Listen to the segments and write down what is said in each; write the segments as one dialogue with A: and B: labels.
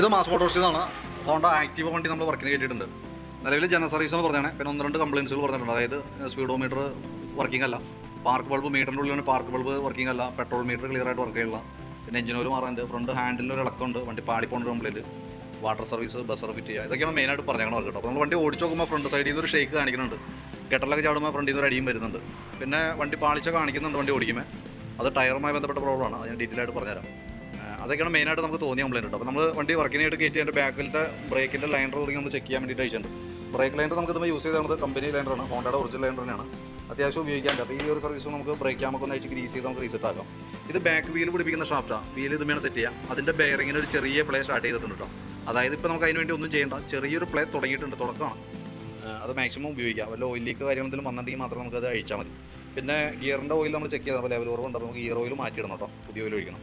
A: ഇത് മാസ് മോട്ടോർസിൽ നിന്നാണ് Honda active വണ്ടി നമ്മൾ വർക്കിന് കയറ്റിയിട്ടുണ്ട് നിലവിൽ ജനറൽ സർവീസ് എന്ന് പറഞ്ഞാണ്. പിന്നെ ഒന്ന് രണ്ട് കംപ്ലയിൻസുകൾ പറഞ്ഞിട്ടുണ്ട്. അതായത് സ്പീഡോമീറ്റർ വർക്കിംഗ് അല്ല. പാർക്ക് ബൾബ് മീറ്ററിന്റെ ഉള്ളിലാണ് പാർക്ക് ബൾബ് വർക്കിംഗ് അല്ല. പെട്രോൾ മീറ്റർ ക്ലിയർ ആയിട്ട് വർക്ക് ചെയ്യില്ല പിന്നെ എഞ്ചിൻ ഓയിൽ മാറാനുണ്ട് ഫ്രണ്ട് ഹാൻഡിൽ ഒരു ഇളക്കമുണ്ട്. വണ്ടി പാടിപ്പോണ്ട് complaint water service bush fit ചെയ്യുക ഇതൊക്കെയാണ് മെയിനായിട്ട് പറഞ്ഞേക്കണം കേട്ടോ. അപ്പോൾ നമ്മൾ വണ്ടി ഓടിച്ച് നോക്കുമ്പോൾ ഫ്രണ്ട് സൈഡിൽ നിന്ന് ഒരു ഷേക്ക് കാണിക്കുന്നുണ്ട്. കെട്ടലൊക്കെ ചാടുമ്പോൾ ഫ്രണ്ടിൽ നിന്ന് ഒരു അടിയും വരുന്നുണ്ട്. പിന്നെ വണ്ടി പാളിച്ച കാണിക്കുന്നുണ്ട് വണ്ടി ഓടിക്കുമ്പോൾ അത് ടയറുമായി ബന്ധപ്പെട്ട പ്രോബ്ലമാണ് അത് ഞാൻ ഡീറ്റെയിൽ ആയിട്ട് പറഞ്ഞുതരാം. അതൊക്കെയാണ് മെയിനായിട്ട് നമുക്ക് തോന്നിയ കംപ്ലൈന്റ് അപ്പോൾ നമ്മൾ വണ്ടി വർക്കിനായിട്ട് കയറ്റി അതിന്റെ ബാക്കിലത്തെ ബ്രേക്കിന്റെ ലൈനർ തുടങ്ങി നമ്മൾ ചെക്ക് ചെയ്യാൻ വേണ്ടിയിട്ട് അയച്ചിട്ടുണ്ട്. ബ്രേക്ക് ലൈനർ നമുക്ക് ഇതുമ്പോൾ യൂസ് ചെയ്തത് കമ്പനി ലൈനറാണ് ഹോണ്ടയുടെ ഒറിജിനൽ ലൈനർ തന്നെയാണ്. അത്യാവശ്യം ഉപയോഗിക്കാൻ അപ്പോൾ ഈ ഒരു സർവീസും നമുക്ക് ബ്രേക്ക് ക്യാമൊക്കെ ഒന്ന് അയച്ച് ഗ്രീസ് ചെയ്ത് നമുക്ക് റീസെറ്റ് ആക്കാം. ഇത് ബാക്ക് വീൽ പിടിപ്പിക്കുന്ന ഷാഫ്റ്റാണ് വീൽ ഇതുമാണ് സെറ്റ് ചെയ്യാം അതിന്റെ ബെയറിങ്ങിന് ഒരു ചെറിയ പ്ലേ സ്റ്റാർട്ട് ചെയ്തിട്ടുണ്ട് കേട്ടോ അതായത് ഇപ്പോൾ നമുക്ക് അതിന് വേണ്ടി ഒന്നും ചെയ്യേണ്ട. ചെറിയൊരു പ്ലേ തുടങ്ങിയിട്ടുണ്ട്. തുടക്കമാണ്. അത് മാക്സിമം ഉപയോഗിക്കാം വല്ല ഓയിലേക്ക് ലീക്ക് കാര്യങ്ങളെന്തെങ്കിലും വന്നിട്ടുണ്ടെങ്കിൽ മാത്രം നമുക്ക് അത് അഴിച്ചാൽ മതി. പിന്നെ ഗിയറിന്റെ ഓയിൽ നമ്മൾ ചെക്ക് ചെയ്താൽ ലെവൽ കുറവുണ്ട്. അപ്പോൾ നമുക്ക് ഗിയർ ഓയിൽ മാറ്റിയിടണം കേട്ടോ പുതിയ ഓയിൽ ഒഴിക്കണം.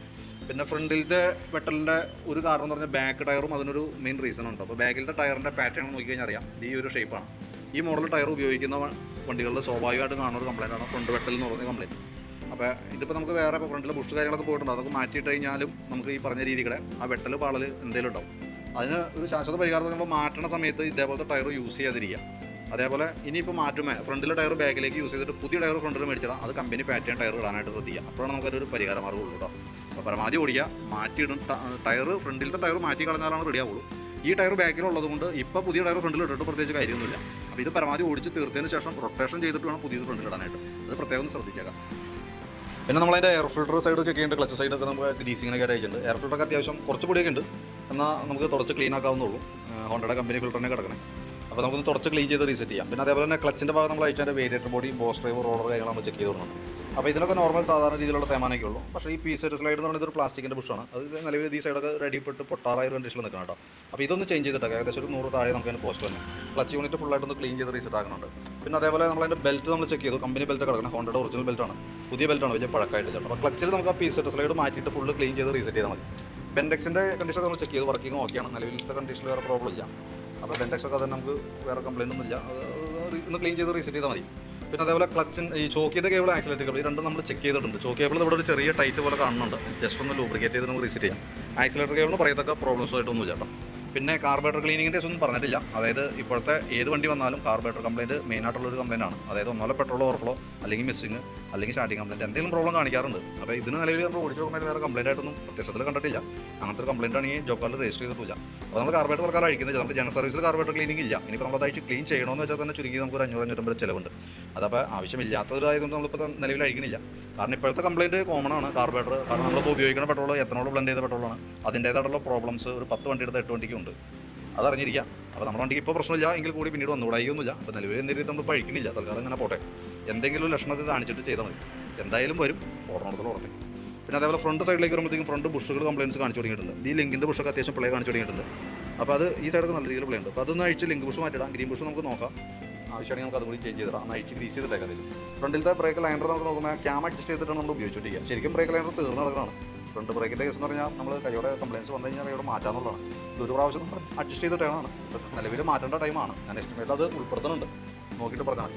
A: പിന്നെ ഫ്രണ്ടിലത്തെ വെട്ടലിന്റെ ഒരു കാരണം എന്ന് പറഞ്ഞാൽ ബാക്ക് ടയറും അതിനൊരു മെയിൻ റീസൺ ഉണ്ട്. അപ്പോൾ ബാക്കിലത്തെ ടയറിന്റെ പാറ്റേൺ നോക്കി കഴിഞ്ഞാൽ അറിയാം. ഈ ഒരു ഷേപ്പാണ് ഈ മോഡൽ ടയർ ഉപയോഗിക്കുന്ന വണ്ടികളിൽ സ്വാഭാവികമായിട്ട് കാണുന്ന ഒരു കംപ്ലൈന്റ് ആണ് ഫ്രണ്ട് വെട്ടൽ എന്ന് പറഞ്ഞ കംപ്ലൈന്റ് അപ്പോൾ ഇതിപ്പോൾ നമുക്ക് വേറെ ഇപ്പോൾ ഫ്രണ്ടിൽ ബുഷ് കാര്യങ്ങളൊക്കെ പോയിട്ടുണ്ട്. അതൊക്കെ മാറ്റിയിട്ട് കഴിഞ്ഞാലും നമുക്ക് ഈ പറഞ്ഞ രീതിയുടെ ആ വെട്ടൽ പാളൽ എന്തെങ്കിലും ഉണ്ടാവും. അതിന് ഒരു ശാശ്വത പരിഹാരം നമ്മൾ മാറ്റണ സമയത്ത് ഇതേപോലത്തെ ടയർ യൂസ് ചെയ്യാതിരിക്കുക. അതേപോലെ ഇനിയിപ്പോൾ മാറ്റുമേ ഫ്രണ്ടിലെ ടയർ ബാക്കിലേക്ക് യൂസ് ചെയ്തിട്ട് പുതിയ ടയർ ഫ്രണ്ടിൽ മേടിച്ചിടാം അത് കമ്പനി പാറ്റേൺ ടയർ ഇടാനായിട്ട് ശ്രദ്ധിക്കുക. അപ്പോഴാണ് നമുക്കൊരു പരിഹാര മാർഗമുള്ളൂ കേട്ടോ. അപ്പോൾ പരമാവധി ഓടിക്കുക. മാറ്റിയിടും. ടയർ ഫ്രണ്ടിലത്തെ ടയർ മാറ്റി കളഞ്ഞാലാണ് റെഡി ആവുള്ളൂ. ഈ ടയർ ബാക്കിലുള്ളത് കൊണ്ട് ഇപ്പോൾ പുതിയ ടയർ ഫ്രണ്ടിൽ ഇട്ടിട്ട് പ്രത്യേകിച്ച് കാര്യമൊന്നുമില്ല. അപ്പോൾ ഇത് പരമാവധി ഓടിച്ച് തീർത്തതിന് ശേഷം റൊട്ടേഷൻ ചെയ്തിട്ട് വേണം പുതിയത് ഫ്രണ്ടിൽ ഇടാനായിട്ട്. അത് പ്രത്യേകം ഒന്ന് ശ്രദ്ധിച്ചേക്കാം. പിന്നെ നമ്മളതിന്റെ എയർ ഫിൽറ്റർ സൈഡ് ചെക്ക് ചെയ്യേണ്ട. ക്ലച്ച് സൈഡൊക്കെ നമുക്ക് ഗ്രീസിങ്ങിനൊക്കെ അയച്ചിട്ടുണ്ട്. എയർ ഫിൽറ്ററൊക്കെ അത്യാവശ്യം കുറച്ച് പൊടിയൊക്കെ ഉണ്ട്. എന്നാൽ നമുക്ക് തുടച്ച് ക്ലീൻ ആക്കാവുന്നുള്ളൂ ഹോണ്ടയുടെ കമ്പനി ഫിൽറ്ററിനെ കിടക്കണേ. അപ്പോൾ നമുക്കൊന്ന് തുടച്ച് ക്ലീൻ ചെയ്ത് റീസെറ്റ് ചെയ്യാം. പിന്നെ അതേപോലെ തന്നെ ക്ലച്ചിന്റെ ഭാഗം നമ്മൾ അയച്ചതിന്റെ വേരിയേറ്റർ ബോഡി ബോസ് ഡ്രൈവർ റോഡർ കാര്യങ്ങൾ നമ്മൾ ചെക്ക് ചെയ്ത് അപ്പോൾ ഇതിനൊക്കെ നോർമൽ സാധാരണ രീതിയിലുള്ള തേമാനൊക്കെ ഉള്ളൂ. പക്ഷേ ഈ പീസ് ഒരു സ്ലൈഡ് എന്ന് പറയുന്നത് ഒരു പ്ലാസ്റ്റിക്കിന്റെ ബുഷാണ് അത് നിലവിൽ ഈ സൈഡൊക്കെ റെഡിപ്പെട്ട് പൊട്ടാറായ ഒരു കണ്ടീഷനിൽ നിൽക്കണം കേട്ടോ. അപ്പോൾ ഇതൊന്ന് ചേഞ്ച് ചെയ്തിട്ടൊക്കെ ഏകദേശം ഒരു നൂറ് താഴെ നമുക്ക് അതിന് പോസ്റ്റ് തന്നെ ക്ലച്ച് യൂണിറ്റ് ഫുൾ ആയിട്ട് ഒന്ന് ക്ലീൻ ചെയ്ത് റീസെറ്റ് ആക്കുന്നുണ്ട് പിന്നെ അതേപോലെ നമ്മൾ അതിന്റെ ബെൽറ്റ് നമ്മൾ ചെക്ക് ചെയ്തു. കമ്പനി ബെൽറ്റ് കിടക്കണം ഹോണ്ടയുടെ ഒറിജിനൽ ബെൽറ്റാണ് പുതിയ ബെൽറ്റാണ് വലിയ പഴക്കമായിട്ട് ചേട്ടാ അപ്പോൾ ക്ലച്ചിൽ നമുക്ക് ആ പീസ് സ്ലൈഡ് മാറ്റിയിട്ട് ഫുള്ള് ക്ലീൻ ചെയ്ത് റീസെറ്റ് ചെയ്താൽ മതി. ബെൻഡെക്സിന്റെ കണ്ടീഷൻ നമ്മൾ ചെക്ക് ചെയ്ത്. വർക്കിംഗ് ഓക്കെയാണ് നിലവിലത്തെ കണ്ടീഷനിൽ വേറെ പ്രോബ്ലം ഇല്ല. അപ്പോൾ ബെൻഡെക്സ് ഒക്കെ നമുക്ക് വേറെ കംപ്ലൈന്റ് ഒന്നുമില്ല. ഒന്ന് ക്ലീൻ ചെയ്ത് റീസെറ്റ് ചെയ്താൽ മതി. പിന്നെ അതേപോലെ ക്ലച്ചിൻ ഈ ചോക്കിന്റെ കേബിൾ ആക്സിലേറ്റ് കേബിൾ ഈ രണ്ടും നമ്മൾ ചെക്ക് ചെയ്തിട്ടുണ്ട്. ചോക്ക് കേബിൾ ഇവിടെ ഒരു ചെറിയ ടൈറ്റ് പോലെ കാണുന്നുണ്ട്. ജസ്റ്റ് ഒന്ന് ലൂബ്രിക്കേറ്റ് ചെയ്ത് നമുക്ക് റീസെറ്റ് ചെയ്യാം. ആക്സിലേറ്റർ കേബിളിന് പറയത്തക്ക പ്രോബ്ലംസ് ആയിട്ടൊന്നും ഇല്ല കേട്ടോ. പിന്നെ കാർബേറ്റർ ക്ലീനിങ്ങിന്റെ ഒന്നും പറഞ്ഞിട്ടില്ല. അതായത് ഇപ്പോഴത്തെ ഏത് വണ്ടി വന്നാലും കാർബേറ്റർ ആയിട്ടുള്ള ഒരു കംപ്ലൈന്റ് ആണ്. അതായത് ഒന്നോലെ പെട്രോൾ ഓവർഫ്ലോ അല്ലെങ്കിൽ മിസ്സിങ് അല്ലെങ്കിൽ സ്റ്റാർട്ടിങ് കംപ്ലൈന്റ് എന്തെങ്കിലും പ്രോബ്ലം കാണിക്കാറുണ്ട്. അപ്പോൾ ഇതിന് നിലവിൽ നമ്മൾ ഓടിച്ച് നോക്കുമ്പോൾ വേറെ കംപ്ലൈന്റ് ആയിട്ടൊന്നും പ്രത്യക്ഷത്തിൽ കണ്ടിട്ടില്ല. അങ്ങനത്തെ ഒരു കംപ്ലൈന്റ് ആണെങ്കിൽ ജോബ് കാർഡിൽ രജിസ്റ്റർ ചെയ്തിട്ടില്ല. അപ്പോൾ നമ്മൾ കാർബേറ്റർ സർക്കാർ അഴിക്കുന്നത് നമുക്ക് ജന സർവീസിൽ കാർബേറ്റർ ക്ലീനിങ് ഇല്ല. ഇനിയിപ്പോൾ നമ്മൾ അതായത് ക്ലീൻ ചെയ്യണമെന്ന് വെച്ചാൽ തന്നെ ചുരുങ്ങി നമുക്ക് ഒരു അഞ്ഞൂറ് അഞ്ഞൂറ്റമ്പത് ചിലവുണ്ട്. അതപ്പോൾ ആവശ്യമില്ലാത്തവരായതുകൊണ്ട് നമ്മളിപ്പോൾ നിലവിൽ അഴിക്കുന്നില്ല കാരണം ഇപ്പോഴത്തെ കംപ്ലൈന്റ് കോമൺ ആണ് കാർബേറ്റർ കാരണം നമ്മളിപ്പോൾ ഉപയോഗിക്കുന്ന പെട്രോൾ എത്തനോൾ ബ്ലെൻഡ് ചെയ്ത പെട്രോളാണ് അതിന്റേതായിട്ടുള്ള പ്രോബ്ലംസ് ഒരു പത്ത് വണ്ടി എടുത്ത് എട്ട് വണ്ടിക്ക് ഉണ്ട്. അതറിഞ്ഞിരിക്കാം അപ്പോൾ നമ്മുടെ വണ്ടിക്ക് ഇപ്പോൾ പ്രശ്നമില്ല. എങ്കിൽ കൂടി പിന്നീട് വന്നുകൂടായിയൊന്നുമില്ല അപ്പോൾ നിലവിൽ എന്തെങ്കിലും നമ്മൾ പഴിക്കുന്നില്ല തൽക്കാലം ഇങ്ങനെ പോട്ടെ. എന്തെങ്കിലും ലക്ഷണത്തിൽ കാണിച്ചിട്ട് ചെയ്താൽ മതി. എന്തായാലും വരും. ഓടണത്തിൽ ഓടട്ടെ പിന്നെ അതേപോലെ ഫ്രണ്ട് സൈഡിലേക്ക് വരുമ്പോഴത്തേക്കും ഫ്രണ്ട് ബുഷുകൾ കംപ്ലയിൻസ് കാണിച്ചു തുടങ്ങിയിട്ടുണ്ട്. ഈ ലിങ്കിന്റെ ബുഷൊക്കെ അത്യാവശ്യം പ്ലേ കാണിച്ചു തുടങ്ങിയിട്ടുണ്ട്. അപ്പോൾ അത് ഈ സൈഡൊക്കെ നല്ല രീതിയിൽ പ്ലേ ഉണ്ട്. അപ്പോൾ അതൊന്ന് അഴിച്ച് ലിങ്ക് ബുഷ് മാറ്റിടാം. ഗ്രീൻ ബുഷ് നമുക്ക് നോക്കാം. ആവശ്യമാണെങ്കിൽ നമുക്ക് അതുകൂടി ചേഞ്ച് ചെയ്തിടാം. അഴിച്ച് ഗ്രീസ് ചെയ്തിട്ടേക്കാം അതിൽ ഫ്രണ്ടിലത്തെ ബ്രേക്ക് ലൈനർ നമുക്ക് നോക്കുമ്പോൾ ക്യാം അഡ്ജസ്റ്റ് ചെയ്തിട്ടാണ് നമ്മൾ ഉപയോഗിച്ചുകൊണ്ടിരിക്കുക ശരിക്കും ബ്രേക്ക് ലൈനർ തീർന്നു നടക്കുന്നതാണ് ഫ്രണ്ട് ബ്രേക്കിന്റെ കേസ് എന്ന് പറഞ്ഞാൽ നമ്മൾ കൈയോടെ കംപ്ലയിൻസ് വന്നു കഴിഞ്ഞാൽ കൈയോടെ മാറ്റാന്നുള്ളതാണ്. ഇതൊരു പ്രാവശ്യം നമ്മൾ അഡ്ജസ്റ്റ് ചെയ്ത ടൈമാണ് നിലവിൽ മാറ്റേണ്ട ടൈമാണ് ഞാൻ എസ്റ്റിമേറ്റ് അത് ഉൾപ്പെടുത്തുന്നുണ്ട്. നോക്കിയിട്ട് പറഞ്ഞാൽ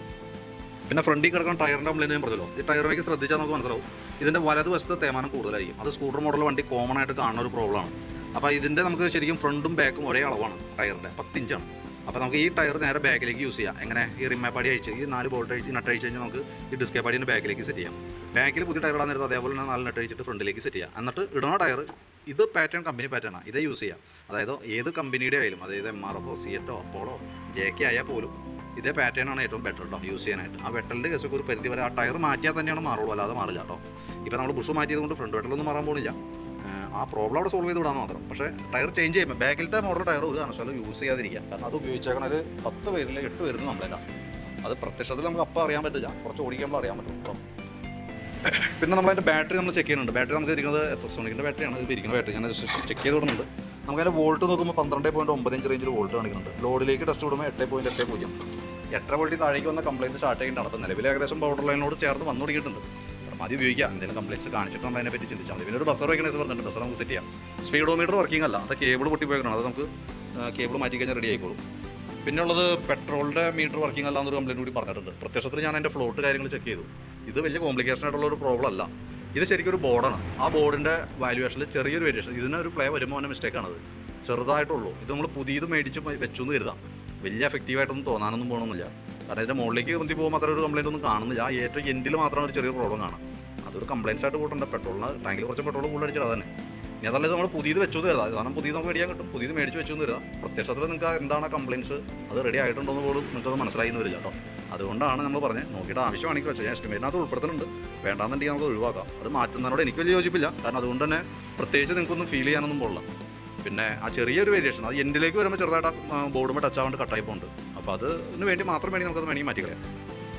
A: പിന്നെ ഫ്രണ്ടിൽ കിടക്കുന്ന ടയറിന്റെ കംപ്ലൈന്റ് ഞാൻ പറഞ്ഞല്ലോ. ഈ ടയറിലേക്ക് ശ്രദ്ധിച്ചാൽ നമുക്ക് മനസ്സിലാവും. ഇതിന്റെ വലതുവശത്ത് തേമാനം കൂടുതലായിരിക്കും. അത് സ്കൂട്ടർ മോഡൽ വണ്ടി കോമൺ ആയിട്ട് കാണുന്ന ഒരു പ്രോബ്ലമാണ് അപ്പോൾ ഇതിന്റെ നമുക്ക് ശരിക്കും ഫ്രണ്ടും ബാക്കും ഒരേ അളവാണ് ടയറിന്റെ പത്തിഞ്ചാണ് അപ്പോൾ നമുക്ക് ഈ ടയർ നേരെ ബാക്കിലേക്ക് യൂസ് ചെയ്യാം. എങ്ങനെ? ഈ റിമ്മപ്പാടി അഴിച്ച് ഈ നാല് ബോൾട്ട് അഴിച്ച് നട്ട് അഴിച്ച് കഴിഞ്ഞാൽ നമുക്ക് ഈ ഡിസ്കേ പാടിന്റെ ബാക്കിലേക്ക് സെറ്റ് ചെയ്യാം. ബാക്കിൽ പുതിയ ടയർ ഇടാൻ നേരത്തെ അതേപോലെ തന്നെ നാല് നട്ട് അഴിച്ചിട്ട് ഫ്രണ്ടിലേക്ക് സെറ്റ് ചെയ്യാം. എന്നിട്ട് ഇടുന്ന ടയർ ഇത് പാറ്റേൺ കമ്പനി പാറ്റേണാണ് ഇതേ യൂസ് ചെയ്യാം. അതായത് ഏത് കമ്പനിയുടെ ആയാലും അതായത് എം ആർ എഫോ സി എറ്റോ അപ്പോളോ ജെ കെ ആയാൽ പോലും ഇതേ പാറ്റേൺ ആണ് ഏറ്റവും ബെറ്റർ കേട്ടോ യൂസ് ചെയ്യാനായിട്ട്. ആ വെട്ടലിന്റെ കേസൊക്കെ ഒരു പരിധി വരെ ആ ടയർ മാറ്റിയാൽ തന്നെയാണ് മാറുള്ളൂ അല്ലാതെ മാറില്ല കേട്ടോ ഇപ്പോൾ നമ്മൾ ബുഷ് മാറ്റിയത് കൊണ്ട് ഫ്രണ്ട് വെട്ടലൊന്നും മാറാൻ പോകുന്നില്ല ആ പ്രോബ്ലം അവിടെ സോൾവ് ചെയ്ത് വിടാൻ മാത്രം. പക്ഷേ ടയർ ചേഞ്ച് ചെയ്യുമ്പോൾ ബാക്കിലത്തെ മോഡൽ ടയർ ഒരു കാരണവശാലും യൂസ് ചെയ്യാതിരിക്കുക. കാരണം അത് ഉപയോഗിച്ചേക്കണ ഒരു പത്ത് പേരിൽ എട്ട് പേരിൽ നമ്മളല്ല. അത് പ്രത്യക്ഷത്തിൽ നമുക്ക് അപ്പം അറിയാൻ പറ്റില്ല. കുറച്ച് ഓടിക്കുമ്പോൾ അറിയാൻ പറ്റും. കേട്ടോ പിന്നെ നമ്മളതിന്റെ ബാറ്ററി നമ്മൾ ചെക്ക് ചെയ്യുന്നുണ്ട്. ബാറ്ററി നമുക്ക് ഇരിക്കുന്നത് എസ് എസ് സോണിക്കിന്റെ ബാറ്ററിയാണ് ഇത് ഇരിക്കുന്ന ബാറ്ററി ഞാൻ ചെക്ക് ചെയ്ത് വിടുന്നുണ്ട്. നമുക്കതിന്റെ വോൾട്ട് നോക്കുമ്പോൾ പന്ത്രണ്ട് പോയിന്റ് ഒമ്പത് ഇഞ്ച് റേഞ്ചിൽ വോൾട്ട് കാണിക്കുന്നുണ്ട്. ലോഡിലേക്ക് ടെസ്റ്റ് വിടുമ്പോൾ എട്ട് പോയിന്റ് എട്ട് പൂജ്യം. എട്ടര വോൾട്ടിൽ താഴേക്ക് വന്ന കംപ്ലൈന്റ് സ്റ്റാർട്ട് ചെയ്യേണ്ടതാണ് അപ്പോൾ നിലവിൽ ഏകദേശം ബോർഡർ ലൈനോട് ചേർന്ന് വന്നു തുടങ്ങിയിട്ടുണ്ട്. മതി ഉപയോഗിക്കാം എന്തെങ്കിലും കംപ്ലൈന്റ്സ് കാണിച്ചിട്ട് അതിനെ പറ്റി ചിന്തിച്ചാൽ മതി. പിന്നെ ഒരു ബസർ വയ്ക്കണേസ് പറഞ്ഞിട്ടുണ്ട്. ബസർ നമുക്ക് സെറ്റ് ചെയ്യാം. സ്പീഡോമീറ്റർ വർക്കിംഗ് അല്ല. അത് കേബിൾ പൊട്ടി പോയിക്കണം അത് നമുക്ക് കേബിൾ മാറ്റി കഴിഞ്ഞാൽ റെഡി ആയിക്കോളും. പിന്നെ ഉള്ളത് പെട്രോളിന്റെ മീറ്റർ വർക്കിംഗ് അല്ല എന്നൊരു കംപ്ലൈന്റ് കൂടി പറഞ്ഞിട്ടുണ്ട്. പ്രത്യക്ഷത്തിൽ ഞാൻ അതിന്റെ ഫ്ലോട്ട് കാര്യങ്ങൾ ചെക്ക് ചെയ്തു. ഇത് വലിയ കോംപ്ലിക്കേഷൻ ആയിട്ടുള്ള ഒരു പ്രോബ്ലം അല്ല. ഇത് ശരിക്കും ഒരു ബോർഡാണ് ആ ബോർഡിന്റെ വാല്യുവേഷനിൽ ചെറിയൊരു വേരിയേഷൻ ഇതിനൊരു പ്ലേ വരുമ്പോൾ മിസ്റ്റേക്കാണത് ചെറുതായിട്ടുള്ളൂ. ഇത് നമ്മൾ പുതിയത് മേടിച്ച് വെച്ചു എന്ന് കരുതാം. വലിയ എഫക്റ്റീവായിട്ടൊന്നും തോന്നാനൊന്നും പോകണമെന്നില്ല കാരണം ഇതിന്റെ മുകളിലേക്ക് പൊന്തി പോകുമ്പോൾ അത്ര ഒരു കംപ്ലൈന്റ് ഒന്നും കാണുന്നില്ല. ആ ഏറ്റവും എൻഡിൽ മാത്രം ഒരു ചെറിയ പ്രോബ്ലം കാണാം. അതൊരു കംപ്ലൈൻസ് ആയിട്ട് കൂട്ടുണ്ട് പെട്രോളിന് ടാങ്കിൽ കുറച്ച് പെട്രോൾ കൂടുതൽ അടിച്ചാൽ അതന്നെ. ഇനി അതല്ല നമ്മൾ പുതിയത് വെച്ചു തരുക കാരണം പുതിയത് നമുക്ക് മേടിക്കാൻ കിട്ടും. പുതിയത് മേടിച്ച് വെച്ചു തരുക പ്രത്യക്ഷത്തിൽ നിങ്ങൾക്ക് എന്താണ് കംപ്ലയിൻസ് അത് റെഡി ആയിട്ടുണ്ടോ എന്ന് പോലും നിങ്ങൾക്ക് മനസ്സിലായി എന്ന് വരില്ല കേട്ടോ. അതുകൊണ്ടാണ് നമ്മൾ പറഞ്ഞത് നോക്കിയിട്ട് ആവശ്യമാണെങ്കിൽ വെച്ചാൽ ഞാൻ എസ്റ്റിമേറ്റിനകത്ത് ഉൾപ്പെടുത്തുന്നുണ്ട്. വേണ്ടാന്നുണ്ടെങ്കിൽ നമുക്ക് ഒഴിവാക്കാം. അത് മാറ്റുന്നതിനോട് എനിക്ക് വലിയ യോജിപ്പില്ല. കാരണം അതുകൊണ്ട് തന്നെ പ്രത്യേകിച്ച് നിങ്ങൾക്കൊന്നും ഫീൽ ചെയ്യാനൊന്നും പോകില്ല പിന്നെ ആ ചെറിയൊരു വേരിയേഷൻ അത് എൻഡിലേക്ക് വരുമ്പോൾ ചെറുതായിട്ട് ബോർഡുമ്പോൾ ടച്ച് ആവാണ്ട് കട്ടായി പോകുന്നുണ്ട് അപ്പോൾ അതിന് വേണ്ടി മാത്രം വേണ്ടി നമുക്കത് വേണമെങ്കിൽ മാറ്റി കളയാം.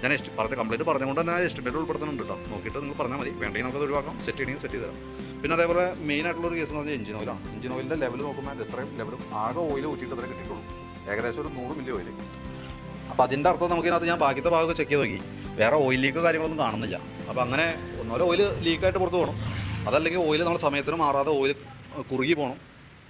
A: ഞാൻ എസ്റ്റ് പറഞ്ഞ കംപ്ലൈന്റ് പറഞ്ഞുകൊണ്ട് തന്നെ എസ്റ്റിമേറ്റ് ഉൾപ്പെടുത്തുന്നുണ്ട് കേട്ടോ നോക്കിയിട്ട് നിങ്ങൾ പറഞ്ഞാൽ മതി. വേണ്ടെങ്കിൽ നമുക്കത് ഒഴിവാക്കാം. സെറ്റ് ചെയ്യണമെങ്കിൽ സെറ്റ് ചെയ്ത് പിന്നെ അതേപോലെ മെയിൻ ആയിട്ടുള്ള ഒരു കേസ് എന്ന് പറഞ്ഞാൽ എഞ്ചിൻ ഓയിലാണ് എഞ്ചിൻ ഓയിലിന്റെ ലെവൽ നോക്കുമ്പോൾ എത്രയും ലെവലും ആകെ ഓയിൽ ഊറ്റിയിട്ട് ഇത്രയും കിട്ടിയിട്ടുള്ളൂ. ഏകദേശം ഒരു നൂറ് മില്ലി ഓയിൽ അപ്പോൾ അതിന്റെ അർത്ഥം നമുക്കിതിനകത്ത് ഞാൻ ബാക്കിയത്തെ ഭാഗമൊക്കെ ചെക്ക് ചെയ്ത് നോക്കി. വേറെ ഓയിൽ ലീക്കോ കാര്യങ്ങളൊന്നും കാണുന്നില്ല. അപ്പോൾ അങ്ങനെ ഒന്നുപോലെ ഓയിൽ ലീക്കായിട്ട് പുറത്ത് പോകണം അതല്ലെങ്കിൽ ഓയിൽ നമ്മൾ സമയത്തിന് മാറാതെ ഓയിൽ കുറുകി പോകണം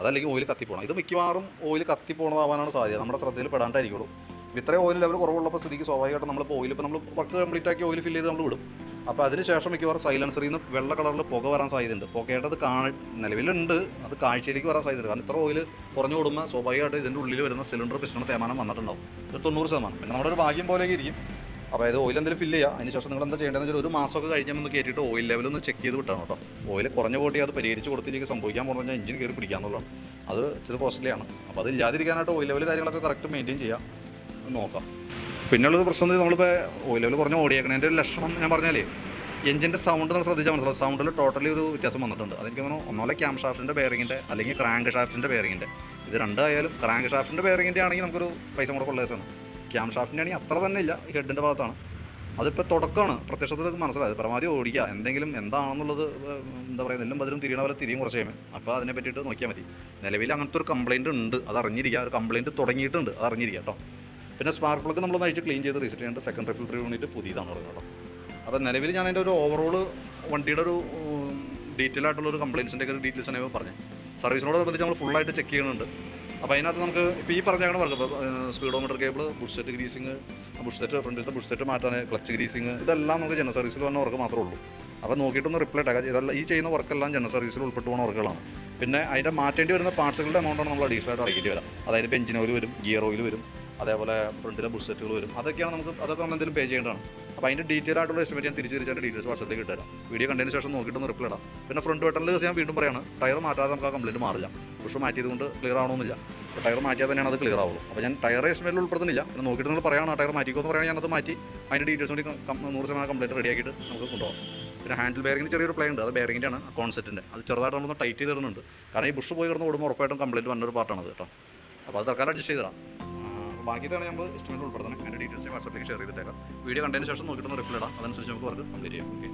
A: അതല്ലെങ്കിൽ ഓയിൽ കത്തിപ്പോണം. ഇത് മിക്കവാറും ഓയിൽ കത്തിപ്പോണതാവാനാണ് സാധ്യത. നമ്മുടെ ശ്രദ്ധയിൽ പെടാണ്ടായിരിക്കുള്ളൂ. ഇത്രയും ഓയിൽ ലെവൽ കുറവുള്ളപ്പോൾ സ്ഥിതിക്ക് സ്വാഭാവികമായിട്ട് നമ്മളിപ്പോൾ ഓയിൽ ഇപ്പോൾ നമ്മൾ വർക്ക് കംപ്ലീറ്റ് ആക്കി ഓയിൽ ഫില്ല് ചെയ്ത് നമ്മൾ വിടും. അപ്പോൾ അതിന് ശേഷം മിക്കവാറും സൈലൻസറിൽ നിന്ന് വെള്ള കളറിൽ പുക വരാൻ സാധ്യതയുണ്ട്. പുകയുടെ അത് നിലവിലുണ്ട്. അത് കാഴ്ചയിലേക്ക് വരാൻ സാധ്യതയുണ്ട്. കാരണം ഇത്ര ഓയിൽ കുറഞ്ഞു കൂടുമ്പോൾ സ്വാഭാവികമായിട്ട് ഇതിന്റെ ഉള്ളിൽ വരുന്ന സിലിണ്ടർ പിസ്റ്റൺ തേമാനം വന്നിട്ടുണ്ടാവും. ഇത് തൊണ്ണൂറ് ശതമാനം. പിന്നെ നമ്മുടെ ഒരു ഭാഗ്യം പോലെയൊക്കെ ഇരിക്കും. അപ്പോൾ ഇത് ഓയിൽ എന്തെങ്കിലും ഫില്ല് ചെയ്യുക അതിന് ശേഷം നിങ്ങൾ എന്താ ചെയ്യേണ്ടതെന്ന് വെച്ചാൽ ഒരു മാസമൊക്കെ കഴിഞ്ഞാൽ ഒന്ന് കയറ്റിയിട്ട് ഓയിൽ ലെവൽ ഒന്ന് ചെക്ക് ചെയ്ത് വിട്ടാണ് കേട്ടോ. ഓയിൽ കുറഞ്ഞ പോട്ടി അത് പരിഹരിച്ച് കൊടുത്തിലേക്ക് സംഭവിക്കാൻ പോകുന്ന എഞ്ചിൻ കയറി പിടിക്കാന്നുള്ളതാണ് അത് ഇച്ചിരി കോസ്റ്റ്ലിയാണ് അപ്പോൾ അത് ഇല്ലാതിരിക്കാനായിട്ട് ഓയിൽ ലെവൽ കാര്യങ്ങളൊക്കെ കറക്റ്റ് മെയിന്റെയിൻ ചെയ്യാം. ഒന്ന് നോക്കാം. പിന്നെയുള്ളൊരു പ്രശ്നം നമ്മളിപ്പോൾ ഓയിൽ ലെവൽ കുറഞ്ഞ ഓടിയേക്കണതിന്റെ ഒരു ലക്ഷണം ഞാൻ പറഞ്ഞാലേ എഞ്ചിന്റെ സൗണ്ട് നമ്മൾ ശ്രദ്ധിച്ചാൽ മനസ്സിലാവും. സൗണ്ടിൽ ടോട്ടലി ഒരു വ്യത്യാസം വന്നിട്ടുണ്ട്. അതെനിക്ക് തോന്നുന്നു ഒന്നോലെ ക്യാം ഷാഫ്റ്റിന്റെ ബെയറിങ്ങിന്റെ അല്ലെങ്കിൽ ക്രാങ്ക് ഷാഫ്റ്റിന്റെ ബെയറിങ്ങിന്റെ ഇത് രണ്ടായാലും ക്രാങ്ക് ഷാഫ്റ്റിന്റെ ബെയറിങ്ങിന്റെ ആണെങ്കിൽ നമുക്കൊരു പൈസ കൂടെ കൊള്ളേസാണ് ക്യാം ഷാഫ്റ്റിന്റെ ആണെങ്കിൽ അത്ര തന്നെ ഇല്ല ഹെഡിന്റെ ഭാഗത്താണ്. അതിപ്പോൾ തുടക്കമാണ്. പ്രത്യക്ഷത്തിൽ മനസ്സിലായത് പരമാവധി ഓടിക്കുക. എന്തെങ്കിലും എന്താണെന്നുള്ളത് എന്താ പറയുക നെല്ലും ബതിലും തിരിയണ പോലെ തിരിയും കുറച്ച് കഴിയുമ്പോൾ അപ്പോൾ അതിനെ പറ്റിയിട്ട് നോക്കിയാൽ മതി. നിലവിൽ അങ്ങനത്തെ ഒരു കംപ്ലയിന്റ് ഉണ്ട്. അത് അറിഞ്ഞിരിക്കുക. ഒരു കംപ്ലയിന്റ് തുടങ്ങിയിട്ടുണ്ട്. അത് അറിഞ്ഞിരിക്കുക കേട്ടോ. പിന്നെ സ്പാർക്ക് പ്ലഗ് നമ്മൾ നയിച്ച് ക്ലീൻ ചെയ്ത് റീസെറ്റ് ചെയ്യേണ്ട സെക്കൻഡ് ഫിൽറ്റർ യൂണിറ്റ് പുതിയതാണ് തുടങ്ങുക കേട്ടോ. അപ്പോൾ നിലവിൽ ഞാൻ അതിന്റെ ഒരു ഓവറോൾ വണ്ടിയുടെ ഒരു ഡീറ്റെയിൽ ആയിട്ടുള്ള ഒരു കംപ്ലയിൻസിന്റെ ഒക്കെ ഡീറ്റെയിൽസ് ആണ് പറഞ്ഞത്. സർവീസിനോട് സംബന്ധിച്ച് നമ്മൾ ഫുള്ളായിട്ട് ചെക്ക് ചെയ്യുന്നുണ്ട്. അപ്പോൾ അതിനകത്ത് നമുക്ക് ഇപ്പോൾ ഈ പറഞ്ഞ ഇപ്പോൾ speedometer cable bush set greasing bush set ഫ്രണ്ടിലത്തെ bush set മാറ്റാൻ ക്ലച്ച് ഗ്രീസിങ് ഇതെല്ലാം നമുക്ക് ജനറൽ സർവീസിൽ വന്ന വർക്ക് മാത്രമേ ഉള്ളൂ. അപ്പോൾ നോക്കിയിട്ടൊന്ന് റിപ്ലൈ ഇട്ടേക്കാം. ഇതെല്ലാം ഈ ചെയ്യുന്ന വർക്കെല്ലാം ജനറൽ സർവീസിൽ ഉൾപ്പെട്ടു പോകുന്ന വർക്കുകളാണ് പിന്നെ അതിന്റെ മാറ്റേണ്ടി വരുന്ന പാർട്സുകളുടെ എമൗണ്ടാണ് നമ്മൾ അഡീഷണൽ ആയിട്ട് അടയ്ക്കേണ്ടി വരാം. അതായത് ഇപ്പോൾ എഞ്ചിൻ ഓയിൽ വരും ഗിയർ ഓയിൽ വരും അതേപോലെ ഫ്രണ്ടിലെ ബുഷ് സെറ്റുകൾ വരും. അതൊക്കെയാണ് നമുക്ക് അതൊക്കെ നമ്മൾ എന്തെങ്കിലും പേ ചെയ്യേണ്ടതാണ്. അപ്പോൾ അതിന്റെ ഡീറ്റെയിൽ ആയിട്ടുള്ള എസ്റ്റിമേറ്റ് ഞാൻ തിരിച്ച് തിരിച്ചായിട്ട് ഡീറ്റെയിൽസ് വാട്സപ്പിലേക്ക് ഇട്ടുതരാം വീഡിയോ കണ്ടതിന് ശേഷം നോക്കിയിട്ടൊന്ന് റിപ്ലൈ ഇടാം. പിന്നെ ഫ്രണ്ട് വെട്ടലിൽ ഞാൻ വീണ്ടും പറയാണ് ടയർ മാറ്റാതെ നമുക്ക് ആ കംപ്ലയിന്റ് മാറില്ല. ബുഷ് മാറ്റിയത് കൊണ്ട് ക്ലിയർ ആവണമെന്നില്ല. ടയർ മാറ്റിയാൽ തന്നെയാണ് അത് ക്ലിയർ ആവുള്ളൂ. അപ്പോൾ ഞാൻ ടയർ എസ്റ്റിമേറ്റിൽ ഉൾപ്പെടുത്തുന്നില്ല. പിന്നെ നോക്കിയിട്ട് നിങ്ങൾ പറയണം ടയർ മാറ്റിക്കോ എന്ന് പറയുകയാണെങ്കിൽ ഞാനത് മാറ്റി അതിന്റെ ഡീറ്റെയിൽസ് കൂടി നൂറ് ശതമാനം കംപ്ലൈന്റ് റെഡിയാക്കിയിട്ട് നമുക്ക് കൊണ്ടുപോകാം. പിന്നെ ഹാൻഡിൽ ബെയറിങ്ങിന് ചെറിയൊരു പ്ലേ ഉണ്ട്. അത് ബെയറിങ്ങിന്റെ ആണ് കോൺസെപ്റ്റിന്റെ അത് ചെറുതായിട്ട് നമ്മളൊന്ന് ടൈറ്റ് ചെയ്തിടുന്നുണ്ട് കാരണം ഈ ബുഷ് പോയി കിടന്ന് ഓടുമ്പോൾ ഉറപ്പായിട്ടും കംപ്ലൈന്റ് വന്നൊരു പാർട്ടാണ് കേട്ടോ. അപ്പോൾ അത് തൽക്കാലം അഡ്ജസ്റ്റ് ബാക്കിയതാണ് നമ്മൾ എസ്റ്റിമേറ്റ് ഉൾപ്പെടുത്തണം അതിന്റെ ഡീറ്റെയിൽസ് വാട്സപ്പിലേക്ക് ഷെയർ ചെയ്തിട്ടേക്കാം. വീഡിയോ കണ്ടതിന് ശേഷം നോക്കിയിട്ട് റിപ്ലൈ ഇടാം അതനുസരിച്ച് നമുക്ക് വർക്ക് കംപ്ലീറ്റ് ചെയ്യാം ഓക്കെ